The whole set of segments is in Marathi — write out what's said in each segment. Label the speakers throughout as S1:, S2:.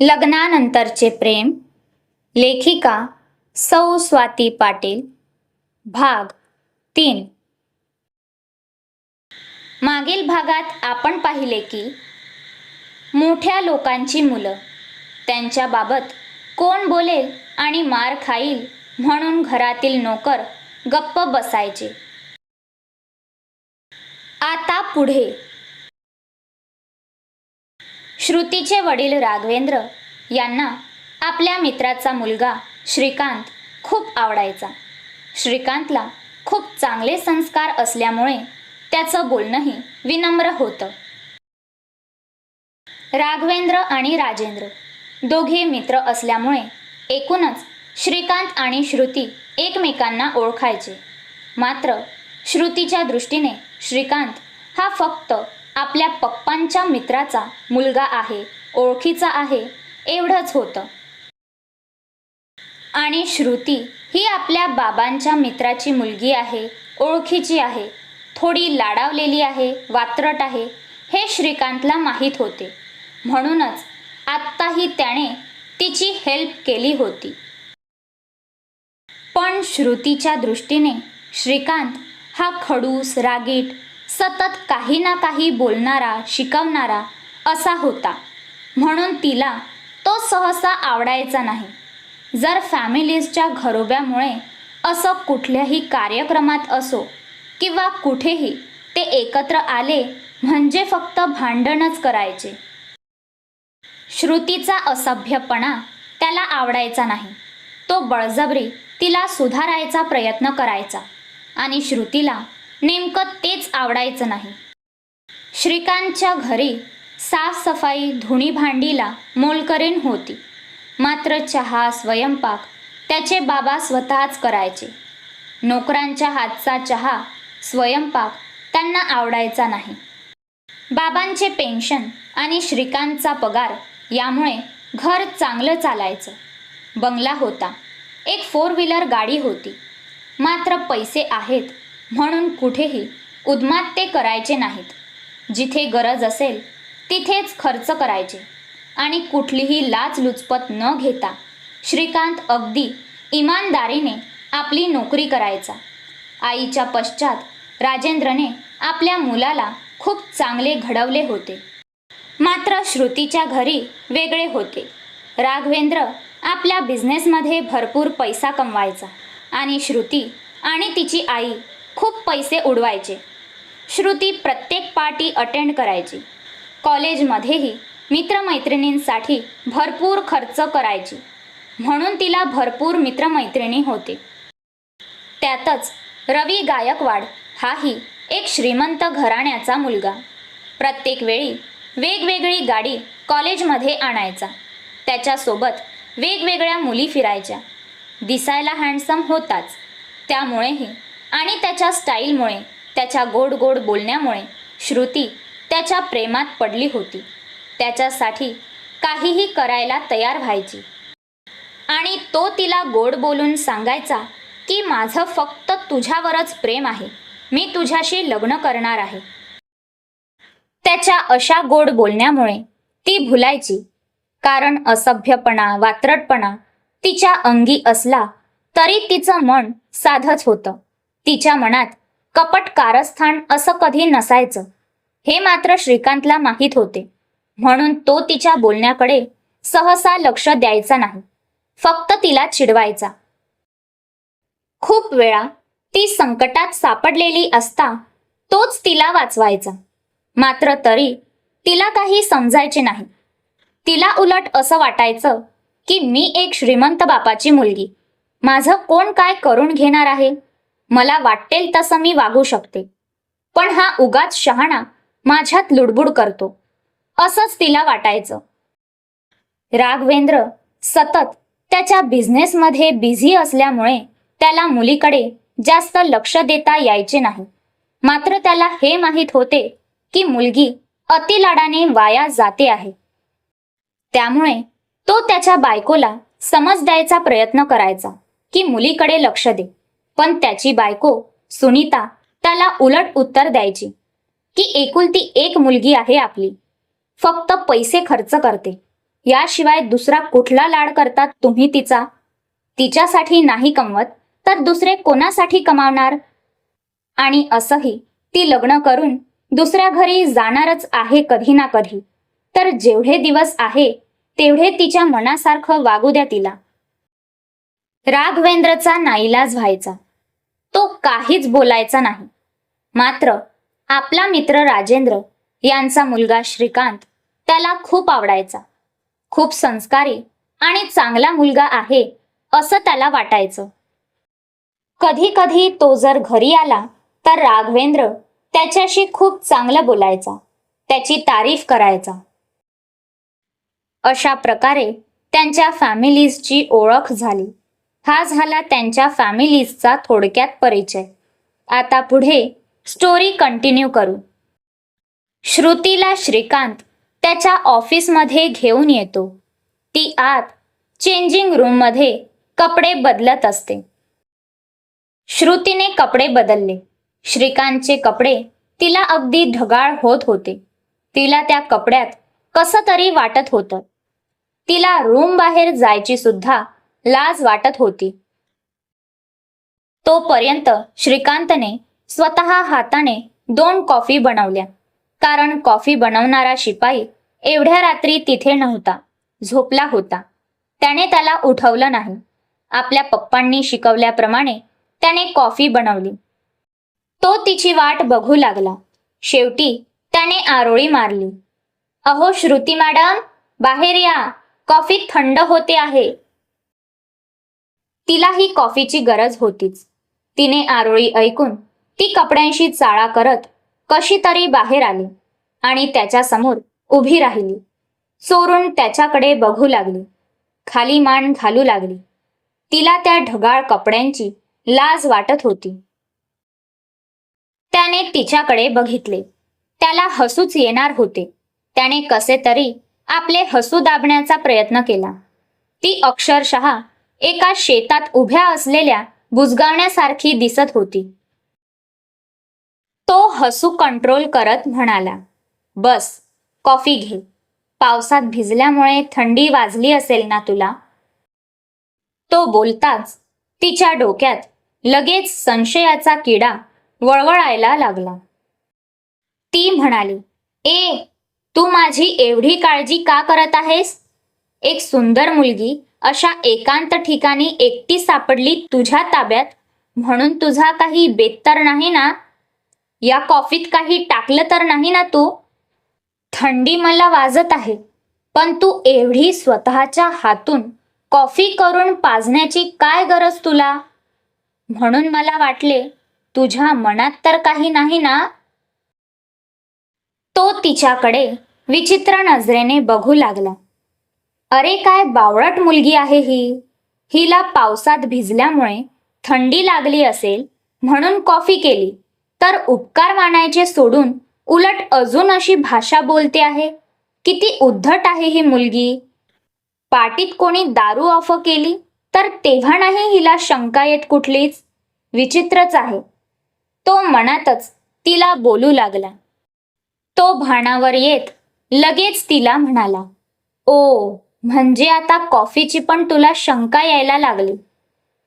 S1: लग्नानंतरचे प्रेम लेखिका सौ स्वाती पाटील भाग तीन. मागील भागात आपण पाहिले की मोठ्या लोकांची मुलं त्यांच्याबाबत कोण बोलेल आणि मार खाईल म्हणून घरातील नोकर गप्प बसायचे. आता पुढे श्रुतीचे वडील राघवेंद्र यांना आपल्या मित्राचा मुलगा श्रीकांत खूप आवडायचा. श्रीकांतला खूप चांगले संस्कार असल्यामुळे त्याचं बोलणंही विनम्र होतं. राघवेंद्र आणि राजेंद्र दोघे मित्र असल्यामुळे एकूणच श्रीकांत आणि श्रुती एकमेकांना ओळखायचे. मात्र श्रुतीच्या दृष्टीने श्रीकांत हा फक्त आपल्या पप्पांच्या मित्राचा मुलगा आहे ओळखीचा आहे एवढंच होतं. आणि श्रुती ही आपल्या बाबांच्या मित्राची मुलगी आहे ओळखीची आहे थोडी लाडावलेली आहे वात्रट आहे हे श्रीकांतला माहीत होते. म्हणूनच आत्ताही त्याने तिची हेल्प केली होती. पण श्रुतीच्या दृष्टीने श्रीकांत हा खडूस रागीट सतत काही ना काही बोलणारा शिकवणारा असा होता. म्हणून तिला तो सहसा आवडायचा नाही. जर फॅमिलीजच्या घरोब्यामुळे असं कुठल्याही कार्यक्रमात असो किंवा कुठेही ते एकत्र आले म्हणजे फक्त भांडणच करायचे. श्रुतीचा असभ्यपणा त्याला आवडायचा नाही. तो बळजबरी तिला सुधारायचा प्रयत्न करायचा आणि श्रुतीला नेमकं तेच आवडायचं नाही. श्रीकांतच्या घरी साफसफाई धुणी भांडीला मोलकरीण होती. मात्र चहा स्वयंपाक त्याचे बाबा स्वतःच करायचे. नोकरांच्या हातचा चहा स्वयंपाक त्यांना आवडायचा नाही. बाबांचे पेन्शन आणि श्रीकांतचा पगार यामुळे घर चांगलं चालायचं. बंगला होता. एक फोर व्हीलर गाडी होती. मात्र पैसे आहेत. म्हणून कुठेही उद्मात ते करायचे नाहीत. जिथे गरज असेल तिथेच खर्च करायचे. आणि कुठलीही लाचलुचपत न घेता श्रीकांत अगदी इमानदारीने आपली नोकरी करायचा. आईच्या पश्चात राजेंद्रने आपल्या मुलाला खूप चांगले घडवले होते. मात्र श्रुतीच्या घरी वेगळे होते. राघवेंद्र आपल्या बिझनेसमध्ये भरपूर पैसा कमवायचा आणि श्रुती आणि तिची आई खूप पैसे उडवायचे. श्रुती प्रत्येक पार्टी अटेंड करायची. कॉलेजमध्येही मित्रमैत्रिणींसाठी भरपूर खर्च करायची. म्हणून तिला भरपूर मित्रमैत्रिणी होते. त्यातच रवी गायकवाड हाही एक श्रीमंत घराण्याचा मुलगा. प्रत्येक वेळी वेगवेगळी गाडी कॉलेजमध्ये आणायचा. त्याच्यासोबत वेगवेगळ्या मुली फिरायच्या. दिसायला हँडसम होताच. त्यामुळेही आणि त्याच्या स्टाईलमुळे त्याच्या गोड गोड बोलण्यामुळे श्रुती त्याच्या प्रेमात पडली होती. त्याच्यासाठी काहीही करायला तयार व्हायची. आणि तो तिला गोड बोलून सांगायचा की माझं फक्त तुझ्यावरच प्रेम आहे. मी तुझ्याशी लग्न करणार आहे. त्याच्या अशा गोड बोलण्यामुळे ती भुलायची. कारण असभ्यपणा वात्रटपणा तिच्या अंगी असला तरी तिचं मन साधच होतं. तिच्या मनात कपट कारस्थान असं कधी नसायचं. हे मात्र श्रीकांतला माहीत होते. म्हणून तो तिच्या बोलण्याकडे सहसा लक्ष द्यायचा नाही. फक्त तिला चिडवायचा. खूप वेळा ती संकटात सापडलेली असता तोच तिला वाचवायचा. मात्र तरी तिला काही समजायचे नाही. तिला उलट असं वाटायचं की मी एक श्रीमंत बापाची मुलगी. माझं कोण काय करून घेणार आहे? मला वाटेल तसं मी वागू शकते. पण हा उगाच शहाणा माझ्यात लुडबुड करतो. असंच तिला वाटायचं. राघवेंद्र सतत त्याच्या बिझनेसमध्ये बिझी असल्यामुळे त्याला मुलीकडे जास्त लक्ष देता यायचे नाही. मात्र त्याला हे माहीत होते की मुलगी अतिलाडाने वाया जाते आहे. त्यामुळे तो त्याच्या बायकोला समज द्यायचा प्रयत्न करायचा की मुलीकडे लक्ष दे. पण त्याची बायको सुनीता त्याला उलट उत्तर द्यायची की एकुलती एक मुलगी आहे आपली. फक्त पैसे खर्च करते. याशिवाय दुसरा कुठला लाड करतात तुम्ही तिचा? तिच्यासाठी नाही कमवत तर दुसरे कोणासाठी कमावणार? आणि असंही ती लग्न करून दुसऱ्या घरी जाणारच आहे कधी ना कधी. तर जेवढे दिवस आहे तेवढे तिच्या मनासारखं वागू द्या तिला. राघवेंद्रचा नाईलाज व्हायचा. तो काहीच बोलायचा नाही. मात्र आपला मित्र राजेंद्र यांचा मुलगा श्रीकांत त्याला खूप आवडायचा. खूप संस्कारी आणि चांगला मुलगा आहे असं त्याला वाटायचं. कधी कधी तो जर घरी आला तर राघवेंद्र त्याच्याशी खूप चांगलं बोलायचा त्याची तारीफ करायचा. अशा प्रकारे त्यांच्या फॅमिलीजची ओळख झाली. हा झाला त्यांच्या फॅमिलीजचा थोडक्यात परिचय. आता पुढे स्टोरी कंटिन्यू करू. श्रुतीला श्रीकांत त्याच्या ऑफिसमध्ये घेऊन येतो. ती आत चेंजिंग रूममध्ये कपडे बदलत असते. श्रुतीने कपडे बदलले. श्रीकांतचे कपडे तिला अगदी ढगाळ होत होते. तिला त्या कपड्यात कसं तरी वाटत होतं. तिला रूम बाहेर जायची सुद्धा लाज वाटत होती. तोपर्यंत श्रीकांतने स्वतः हाताने दोन कॉफी बनवल्या. कारण कॉफी बनवणारा शिपाई एवढ्या रात्री तिथे नव्हता झोपला होता. त्याने त्याला उठवलं नाही. आपल्या पप्पांनी शिकवल्याप्रमाणे त्याने कॉफी बनवली. तो तिची वाट बघू लागला. शेवटी त्याने आरोळी मारली. अहो श्रुती मॅडम बाहेर या. कॉफी थंड होते आहे. तिला ही कॉफीची गरज होतीच. तिने आरोळी ऐकून ती कपड्यांशी चाळा करत कशी तरी बाहेर आली आणि त्याच्यासमोर उभी राहिली. चोरून त्याच्याकडे बघू लागली. खाली मान घालू लागली. तिला त्या ढगाळ कपड्यांची लाज वाटत होती. त्याने तिच्याकडे बघितले. त्याला हसूच येणार होते. त्याने कसे तरी आपले हसू दाबण्याचा प्रयत्न केला. ती अक्षरशः एका शेतात उभ्या असलेल्या बुजगावण्यासारखी दिसत होती. तो हसू कंट्रोल करत म्हणाला बस कॉफी घे. पावसात भिजल्यामुळे थंडी वाजली असेल ना तुला? तो बोलताच तिच्या डोक्यात लगेच संशयाचा किडा वळवळायला लागला. ती म्हणाली ए तू माझी एवढी काळजी का करत आहेस? एक सुंदर मुलगी अशा एकांत ठिकाणी एकटी सापडली तुझ्या ताब्यात? म्हणून तुझा काही बेत तर नाही ना? या कॉफीत काही टाकलं तर नाही ना तू? थंडी मला वाजत आहे पण तू एवढी स्वतःच्या हातून कॉफी करून पाजण्याची काय गरज तुला? म्हणून मला वाटले तुझ्या मनात तर काही नाही ना? तो तिच्याकडे विचित्र नजरेने बघू लागला. अरे काय बावळट मुलगी आहे ही. हिला पावसात भिजल्यामुळे थंडी लागली असेल म्हणून कॉफी केली. तर उपकार मानायचे सोडून उलट अजून अशी भाषा बोलते आहे. किती उद्धट आहे ही मुलगी. पाटीत कोणी दारू ऑफ केली तर तेव्हा नाही हिला शंका येत कुठलीच. विचित्रच आहे. तो मनातच तिला बोलू लागला. तो भाणावर येत लगेच तिला म्हणाला ओ म्हणजे आता कॉफीची पण तुला शंका यायला लागली.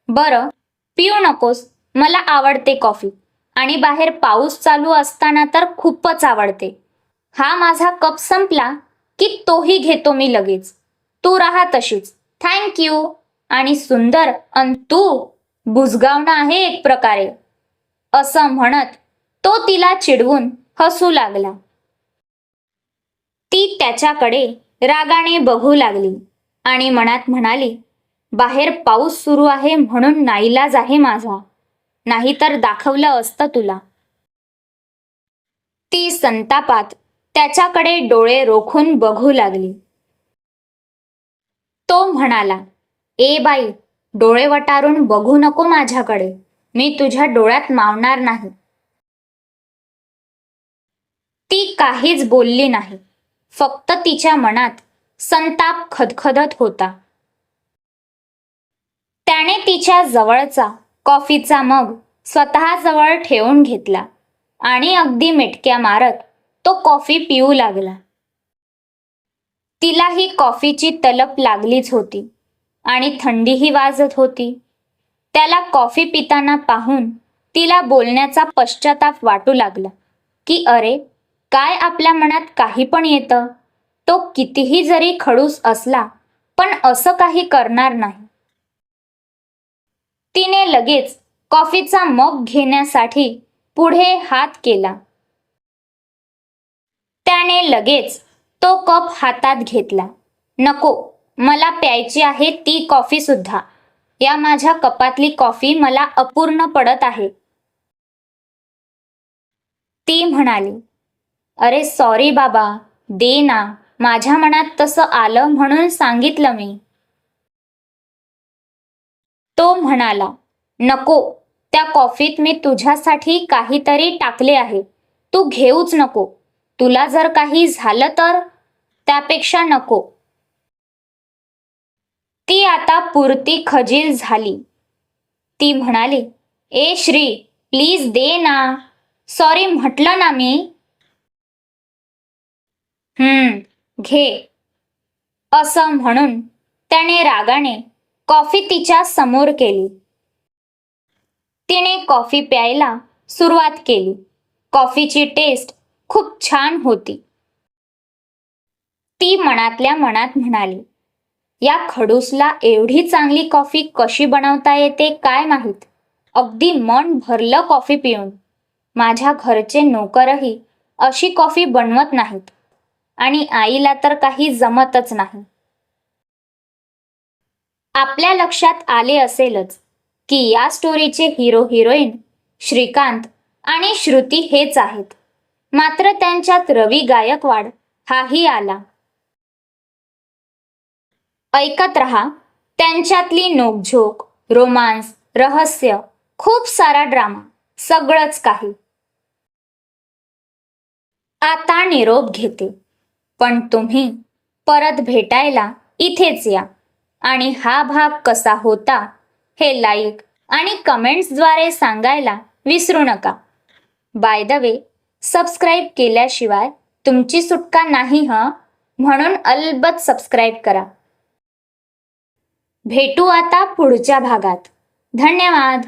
S1: बरं पिऊ नकोस. मला आवडते कॉफी. आणि बाहेर पाऊस चालू असताना तर खूपच आवडते. हा माझा कप संपला की तोही घेतो मी लगेच. तू राहा तशीच. थँक्यू आणि सुंदर अन तू बुजगावणं आहे एक प्रकारे. असं म्हणत तो तिला चिडवून हसू लागला. ती त्याच्याकडे रागाने बघू लागली आणि मनात म्हणाली बाहेर पाऊस सुरू आहे म्हणून नाईलाज आहे माझा. नाहीतर दाखवलं असतं तुला. ती संतापात त्याच्याकडे डोळे रोखून बघू लागली. तो म्हणाला ए बाई डोळे वटारून बघू नको माझ्याकडे. मी तुझ्या डोळ्यात मावणार नाही. ती काहीच बोलली नाही. फक्त तिच्या मनात संताप खदखदत होता. त्याने तिच्या जवळचा कॉफीचा मग स्वतःजवळ ठेवून घेतला आणि अगदी मिटक्या मारत तो कॉफी पिऊ लागला. तिलाही कॉफीची तलप लागलीच होती आणि थंडीही वाजत होती. त्याला कॉफी पिताना पाहून तिला बोलण्याचा पश्चाताप वाटू लागला की अरे काय आपल्या मनात काही पण येतं तो कितीही जरी खडूस असला पण असं काही करणार नाही. तिने लगेच कॉफीचा मग घेण्यासाठी पुढे हात केला. त्याने लगेच तो कप हातात घेतला. नको मला प्यायची आहे ती कॉफी सुद्धा. या माझ्या कपातली कॉफी मला अपूर्ण पडत आहे. ती म्हणाली. अरे सॉरी बाबा दे ना. माझ्या मनात तसं आलं म्हणून सांगितलं मी. तो म्हणाला नको त्या कॉफीत मी तुझ्यासाठी काहीतरी टाकले आहे. तू घेऊच नको. तुला जर काही झालं तर त्यापेक्षा नको. ती आता पुरती खजील झाली. ती म्हणाली ए श्री प्लीज दे ना. सॉरी म्हटलं ना मी हम्म. घे. असं म्हणून त्याने रागाने कॉफी तिच्या समोर केली. तिने कॉफी प्यायला सुरुवात केली. कॉफीची टेस्ट खूप छान होती. ती मनातल्या मनात म्हणाली या खडूसला एवढी चांगली कॉफी कशी बनवता येते काय माहीत? अगदी मन भरलं कॉफी पिऊन. माझ्या घरचे नोकरही अशी कॉफी बनवत नाहीत. आणि आईला तर काही जमतच नाही. आपल्या लक्षात आले असेलच की या स्टोरीचे हिरो हिरोईन श्रीकांत आणि श्रुती हेच आहेत. मात्र त्यांच्यात रवी गायकवाड हाही आला. ऐकत रहा त्यांच्यातली नोकझोक रोमांस रहस्य खूप सारा ड्रामा सगळंच काही. आता निरोप घेते. पण तुम्ही परत भेटायला इथेच या. आणि हा भाग कसा होता हे लाईक आणि कमेंट्सद्वारे सांगायला विसरू नका. बाय द वे सबस्क्राईब केल्याशिवाय तुमची सुटका नाही हं? म्हणून अलबत सबस्क्राईब करा. भेटू आता पुढच्या भागात. धन्यवाद!